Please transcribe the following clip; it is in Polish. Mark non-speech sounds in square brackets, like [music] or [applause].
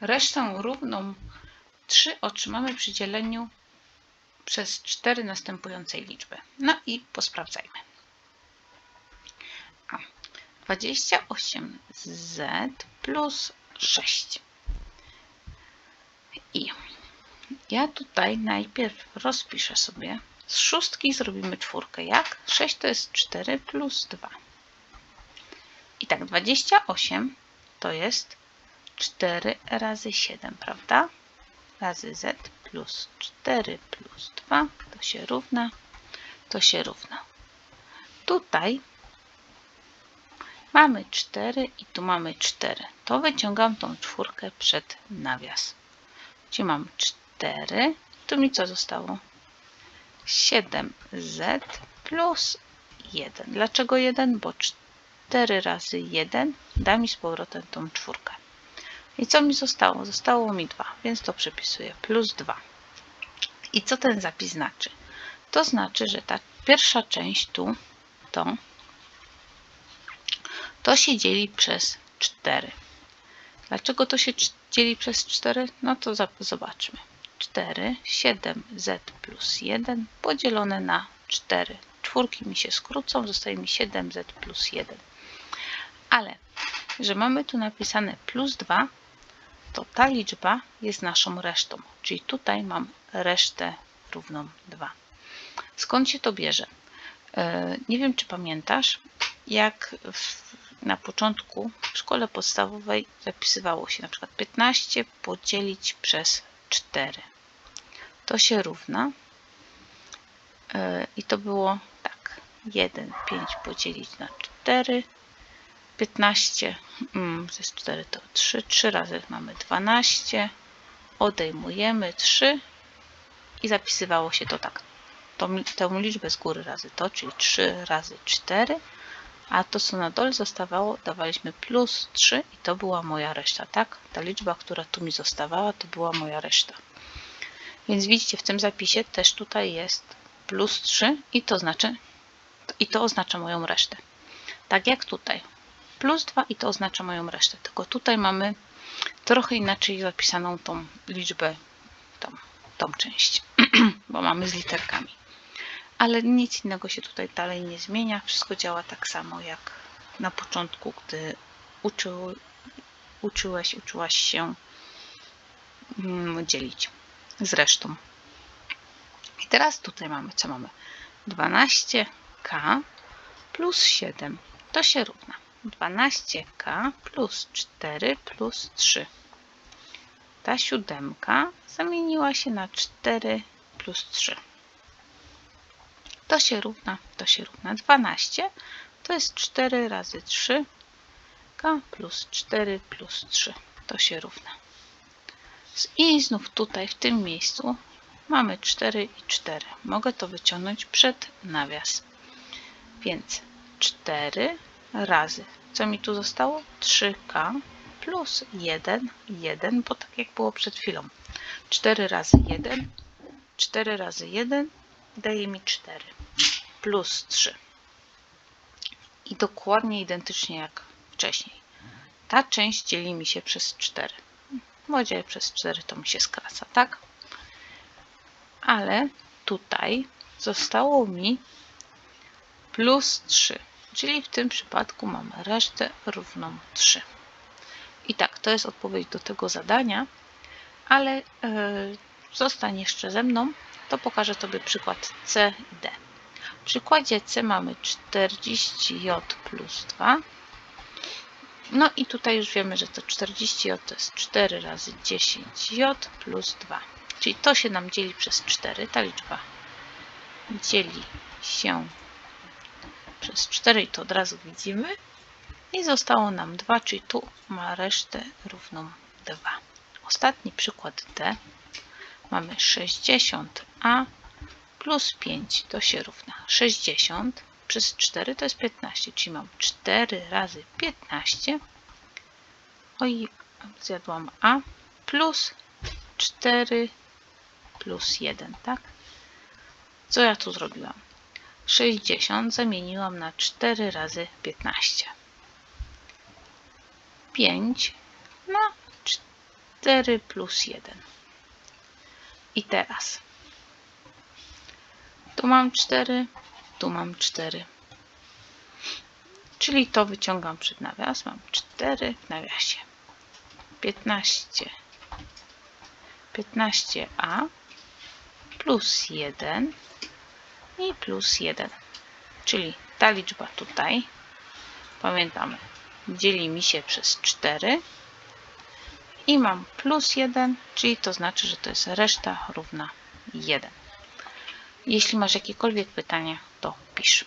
Resztę równą 3 otrzymamy przy dzieleniu przez 4 następującej liczby. No i posprawdzajmy. A. 28z plus 6. I ja tutaj najpierw rozpiszę sobie. Z szóstki zrobimy czwórkę. Jak? 6 to jest 4 plus 2. I tak, 28 to jest 4 razy 7, prawda? Razy z plus 4 plus 2 to się równa, to się równa. Tutaj mamy 4 i tu mamy 4. To wyciągam tą czwórkę przed nawias. Gdzie mam 4, tu mi co zostało? 7z plus 1. Dlaczego 1? Bo 4 razy 1 da mi z powrotem tą czwórkę. I co mi zostało? Zostało mi 2, więc to przepisuję. Plus 2. I co ten zapis znaczy? To znaczy, że ta pierwsza część tu, to, to się dzieli przez 4. Dlaczego to się dzieli przez 4? No to zobaczmy. 4, 7z plus 1 podzielone na 4. Czwórki mi się skrócą, zostaje mi 7z plus 1. Ale, że mamy tu napisane plus 2, to ta liczba jest naszą resztą. Czyli tutaj mam resztę równą 2. Skąd się to bierze? E, nie wiem, czy pamiętasz, jak w, na początku w szkole podstawowej zapisywało się na przykład 15 podzielić przez 4. To się równa e, i to było tak 1, 5 podzielić na 4 15 mm, to jest 4 to 3 3 razy mamy 12 odejmujemy 3 i zapisywało się to tak. To, tę liczbę z góry razy to, czyli 3 razy 4 a to co na dole zostawało dawaliśmy plus 3 i to była moja reszta, tak? Ta liczba, która tu mi zostawała to była moja reszta. Więc widzicie w tym zapisie też tutaj jest plus 3 i to znaczy i to oznacza moją resztę. Tak jak tutaj plus 2 i to oznacza moją resztę. Tylko tutaj mamy trochę inaczej zapisaną tą liczbę, tą, tą część, [clears throat] bo mamy z literkami. Ale nic innego się tutaj dalej nie zmienia. Wszystko działa tak samo jak na początku, gdy uczył, uczyłeś, uczyłaś się mm, dzielić z resztą. I teraz tutaj mamy, co mamy? 12k plus 7 to się równa 12k plus 4 plus 3. Ta siódemka zamieniła się na 4 plus 3. To się równa, to się równa 12. To jest 4 razy 3 k plus 4 plus 3. To się równa. I znów tutaj w tym miejscu mamy 4 i 4. Mogę to wyciągnąć przed nawias. Więc 4 razy. Co mi tu zostało? 3k plus 1, 1, bo tak jak było przed chwilą. 4 razy 1, 4 razy 1 daje mi 4 plus 3. I dokładnie identycznie jak wcześniej. Ta część dzieli mi się przez 4. Bo dzielę przez 4 to mi się skraca, tak? Ale tutaj zostało mi plus 3 czyli w tym przypadku mamy resztę równą 3. I tak, to jest odpowiedź do tego zadania, ale yy, zostań jeszcze ze mną, to pokażę Tobie przykład C i D. W przykładzie C mamy 40J plus 2. No i tutaj już wiemy, że to 40J to jest 4 razy 10J plus 2. Czyli to się nam dzieli przez 4, ta liczba dzieli się przez 4 i to od razu widzimy. I zostało nam 2, czyli tu ma resztę równą 2. Ostatni przykład D. Mamy 60a plus 5 to się równa 60 przez 4 to jest 15, czyli mam 4 razy 15. Oj, zjadłam a plus 4 plus 1, tak? Co ja tu zrobiłam? 60 zamieniłam na 4 razy 15. 5 na 4 plus 1. I teraz tu mam 4, tu mam 4. Czyli to wyciągam przed nawias. Mam 4 w nawiasie. 15. 15a plus 1 i plus 1. Czyli ta liczba tutaj, pamiętamy, dzieli mi się przez 4 i mam plus 1, czyli to znaczy, że to jest reszta równa 1. Jeśli masz jakiekolwiek pytania, to pisz.